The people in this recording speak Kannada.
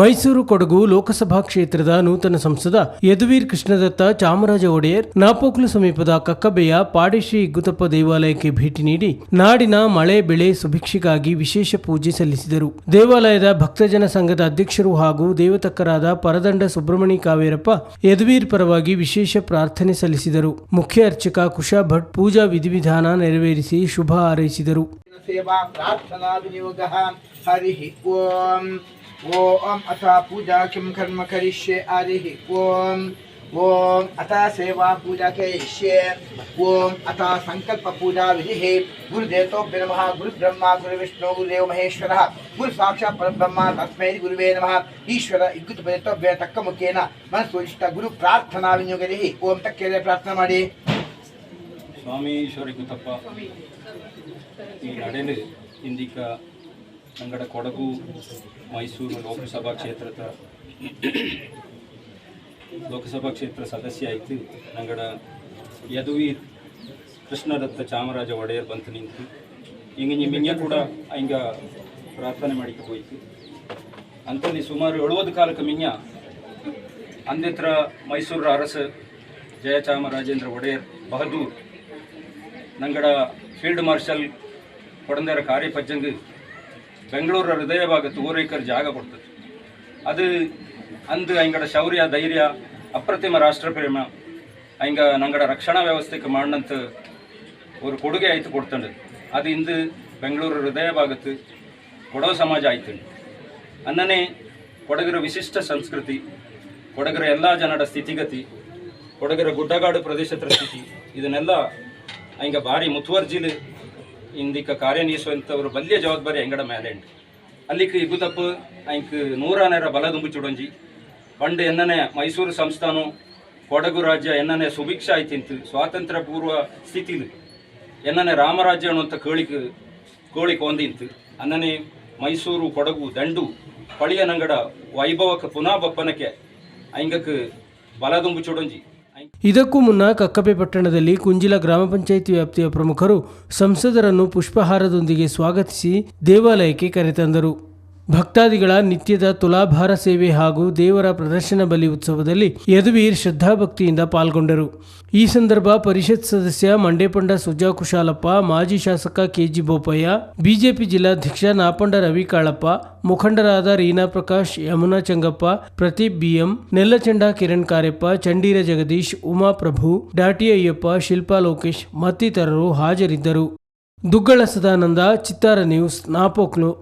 ಮೈಸೂರು ಕೊಡಗು ಲೋಕಸಭಾ ಕ್ಷೇತ್ರದ ನೂತನ ಸಂಸದ ಯದುವೀರ್ ಕೃಷ್ಣದತ್ತ ಚಾಮರಾಜ ಒಡೆಯರ್, ನಾಪೋಕ್ಲು ಸಮೀಪದ ಕಕ್ಕಬೆಯ ಪಾಡೇಶ್ರೀ ಇಗ್ಗುತಪ್ಪ ದೇವಾಲಯಕ್ಕೆ ಭೇಟಿ ನೀಡಿ ನಾಡಿನ ಮಳೆ, ಬೆಳೆ ಸುಭಿಕ್ಷೆಗಾಗಿ ವಿಶೇಷ ಪೂಜೆ ಸಲ್ಲಿಸಿದರು. ದೇವಾಲಯದ ಭಕ್ತಜನ ಸಂಘದ ಅಧ್ಯಕ್ಷರು ಹಾಗೂ ದೇವತಕ್ಕರಾದ ಪರದಂಡ ಸುಬ್ರಹ್ಮಣಿ ಕಾವೇರಪ್ಪ ಯದುವೀರ್ ಪರವಾಗಿ ವಿಶೇಷ ಪ್ರಾರ್ಥನೆ ಸಲ್ಲಿಸಿದರು. ಮುಖ್ಯ ಅರ್ಚಕ ಕುಶಾ ಭಟ್ ಪೂಜಾ ವಿಧಿವಿಧಾನ ನೆರವೇರಿಸಿ ಶುಭ ಹಾರೈಸಿದರು. ಸೇವಾ ಪ್ರಾರ್ಥನಾ ವಿನಿಯೋಗः ಹರಿः ಓಂ ಓಂ ಅಥ ಪೂಜಾ ಕಿಂ ಕರ್ಮ ಕರಿಷ್ಯೆ ಹರಿः ಓಂ ಓಂ ಅಥ ಸೇವಾ ಪೂಜಾ ಕರಿಷ್ಯೆ ಓಂ ಅಥ ಸಂಕಲ್ಪ ಪೂಜಾ ವಿಧಿಃ ಗುರುದೇವತೋಭ್ಯ ನಮಃ ಗುರುಬ್ರಹ್ಮ ಗುರುವಿಷ್ಣು ಗುರುದೇವ ಮಹೇಶ್ವರಃ ಗುರು ಸಾಕ್ಷಾತ್ ಪರಬ್ರಹ್ಮ ತಸ್ಮೈ ಗುರುವೇ ನಮಃ ಈಶ್ವರ ಇಗ್ಗುತ್ ಬಯತೋಭ್ಯ ತಕ್ಕ ಮುಖೇನ ಮನಸ್ಸು ಇಷ್ಟ ಗುರು ಪ್ರಾರ್ಥನಾ ವಿನಿಯೋಗರಿಹಿ ಓಂ ತಕ್ಕೆರೆ ಪ್ರಾರ್ಥನೆ ಮಾಡಿ ಸ್ವಾಮಿ ಈಶ್ವರಿ ಗುತ್ತಪ್ಪ ಈ ನಡೆಲು ಇಂದಿಕ ನಂಗಡ ಕೊಡಗು, ಮೈಸೂರು ಲೋಕಸಭಾ ಕ್ಷೇತ್ರದ ಲೋಕಸಭಾ ಕ್ಷೇತ್ರ ಸದಸ್ಯ ಆಯಿತು. ನಂಗಡ ಯದುವೀರ್ ಕೃಷ್ಣದತ್ತ ಚಾಮರಾಜ ಒಡೆಯರ್ ಬಂತು ನಿಂತು. ಹಿಂಗೆ ಮಿಂಗ ಕೂಡ ಹಿಂಗ ಪ್ರಾರ್ಥನೆ ಮಾಡಿಕ್ಕೆ ಹೋಯ್ತು. ಅಂತಲ್ಲಿ ಸುಮಾರು ಎಳುವದು ಕಾಲಕ್ಕೆ ಮಿಂಗ ಅಂದಿತ್ರ ಮೈಸೂರು ಅರಸ ಜಯಚಾಮರಾಜೇಂದ್ರ ಒಡೆಯರ್ ಬಹದ್ದೂರ್. ನಂಗಡ ಫೀಲ್ಡ್ ಮಾರ್ಷಲ್ ಕೊಡಂದರ ಕಾರ್ಯಪಜ್ಜಂಗ್ ಬೆಂಗಳೂರ ಹೃದಯ ಭಾಗ ತೂರು ಜಾಗ ಕೊಡ್ತದೆ. ಅದು ಅಂದು ಅಂಗಡ ಶೌರ್ಯ, ಧೈರ್ಯ, ಅಪ್ರತಿಮ ರಾಷ್ಟ್ರಪ್ರೇಮ ಹಿಂಗ ನಂಗಡ ರಕ್ಷಣಾ ವ್ಯವಸ್ಥೆಗೆ ಮಾಡಿದಂತ ஒரு ಕೊಡುಗೆ ಆಯ್ತು ಕೊಡ್ತಂಡು. ಅದು ಇಂದು ಬೆಂಗಳೂರು ಹೃದಯ ಭಾಗತ್ತು ಕೊಡವ ಸಮಾಜ ಆಯ್ತು ಅನ್ನನೇ ಕೊಡಗರ ವಿಶಿಷ್ಟ ಸಂಸ್ಕೃತಿ, ಕೊಡಗರ ಎಲ್ಲ ಜನರ ಸ್ಥಿತಿಗತಿ, ಕೊಡಗರ ಗುಡ್ಡಗಾಡು ಪ್ರದೇಶದ ಸ್ಥಿತಿ, ಇದನ್ನೆಲ್ಲ ಹಿಂಗ ಭಾರಿ ಮುತುವರ್ಜಿಲು ಇಂದಿಕ ಕಾರ್ಯನಿರ್ವಹಿಸುವಂಥವ್ರು ಬಲ್ಯ ಜವಾಬ್ದಾರಿ ಹೆಂಗಡ ಮೇಲೆ ಅಲ್ಲಿಕ್ಕೆ ಅಲ್ಲಿക്ക് ಇಗುತಪ್ಪು ನೂರ ನೂರಾನೇರ ಬಲ ದುಂಬಿಚುಡೊಂಜಿ ಪಂಡ್ ಎನ್ನನೆ ಮೈಸೂರು ಸಂಸ್ಥಾನ, ಕೊಡಗು ರಾಜ್ಯ ಎನ್ನನೆ ಸುಭಿಕ್ಷ ಆಯ್ತಿಂತು ಸ್ವಾತಂತ್ರ್ಯ ಪೂರ್ವ ಸ್ಥಿತಿಲು. ಎನ್ನನೆ ರಾಮರಾಜ್ಯ ಅನ್ನುವಂಥ ಕೋಳಿ ಕೋಳಿ ಹೊಂದಿಂತು ಅನ್ನನೆ ಮೈಸೂರು, ಕೊಡಗು, ದಂಡು, ಪಳಿಯನಂಗಡ ವೈಭವಕ್ಕೆ ಪುನಃ ಬಪ್ಪನಕ್ಕೆ ಅಂಗಕ್ಕೆ ಬಲ ದುಂಬಿಚುಡೊಂಜಿ ಐಂಕ್ ಇದಕ್ಕೂ ಮುನ್ನ ಕಕ್ಕಪ್ಪೆ ಪಟ್ಟಣದಲ್ಲಿ ಕುಂಜಿಲ ಗ್ರಾಮ ಪಂಚಾಯಿತಿ ವ್ಯಾಪ್ತಿಯ ಪ್ರಮುಖರು ಸಂಸದರನ್ನು ಪುಷ್ಪಹಾರದೊಂದಿಗೆ ಸ್ವಾಗತಿಸಿ ದೇವಾಲಯಕ್ಕೆ ಕರೆತಂದರು ಭಕ್ತಾದಿಗಳ ನಿತ್ಯದ ತುಲಾಭಾರ ಸೇವೆ ಹಾಗೂ ದೇವರ ಪ್ರದರ್ಶನ ಬಲಿ ಉತ್ಸವದಲ್ಲಿ ಯದುವೀರ್ ಶ್ರದ್ಧಾಭಕ್ತಿಯಿಂದ ಪಾಲ್ಗೊಂಡರು. ಈ ಸಂದರ್ಭ ಪರಿಷತ್ ಸದಸ್ಯ ಮಂಡೇಪಂಡ ಸುಜಾ ಕುಶಾಲಪ್ಪ, ಮಾಜಿ ಶಾಸಕ ಕೆಜಿ ಬೋಪಯ್ಯ, ಬಿಜೆಪಿ ಜಿಲ್ಲಾಧ್ಯಕ್ಷ ನಾಪಂಡ ರವಿ ಕಾಳಪ್ಪ, ಮುಖಂಡರಾದ ರೀನಾ ಪ್ರಕಾಶ್, ಯಮುನಾ ಚಂಗಪ್ಪ ಪ್ರದೀಪ್ ಬಿಎಂ, ನೆಲ್ಲಚಂಡ ಕಿರಣ್ ಕಾರ್ಯಪ್ಪ ಚಂಡೀರ ಜಗದೀಶ್, ಉಮಾ ಪ್ರಭು, ಡಾಟಿ ಅಯ್ಯಪ್ಪ, ಶಿಲ್ಪಾ ಲೋಕೇಶ್ ಮತ್ತಿತರರು ಹಾಜರಿದ್ದರು. ದುಗ್ಗಳ ಸದಾನಂದ, ಚಿತ್ತಾರ ನ್ಯೂಸ್, ನಾಪೋಕ್ಲು.